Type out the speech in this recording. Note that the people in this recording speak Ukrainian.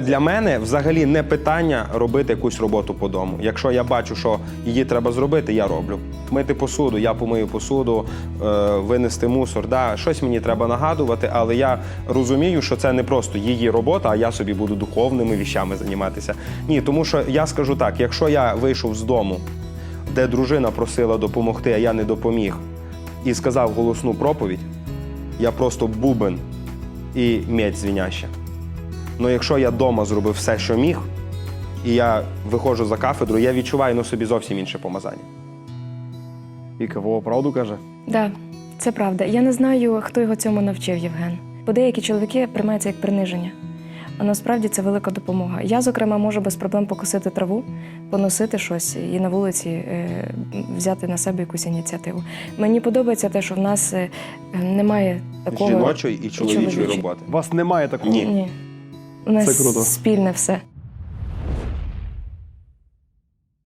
Для мене взагалі не питання робити якусь роботу по дому. Якщо я бачу, що її треба зробити, я роблю. Мити посуду, я помию посуду, е, винести мусор. Да, щось мені треба нагадувати, але я розумію, що це не просто її робота, а я собі буду духовними віщами займатися. Ні, тому що я скажу так: якщо я вийшов з дому, де дружина просила допомогти, а я не допоміг, і сказав голосну проповідь, я просто бубен і медь дзвіняща. Ну якщо я вдома зробив все, що міг, і я виходжу за кафедру, я відчуваю на собі зовсім інше помазання. Віка, Вова правду каже? Да, це правда. Я не знаю, хто його цьому навчив, Євген. Бо деякі чоловіки приймаються як приниження. А насправді це велика допомога. Я, зокрема, можу без проблем покосити траву, поносити щось і на вулиці е, взяти на себе якусь ініціативу. Мені подобається те, що в нас е, немає такого Жіночої і чоловічої чоловічої. роботи. У вас немає такого. Ні. Ні. У нас Це круто. спільне все.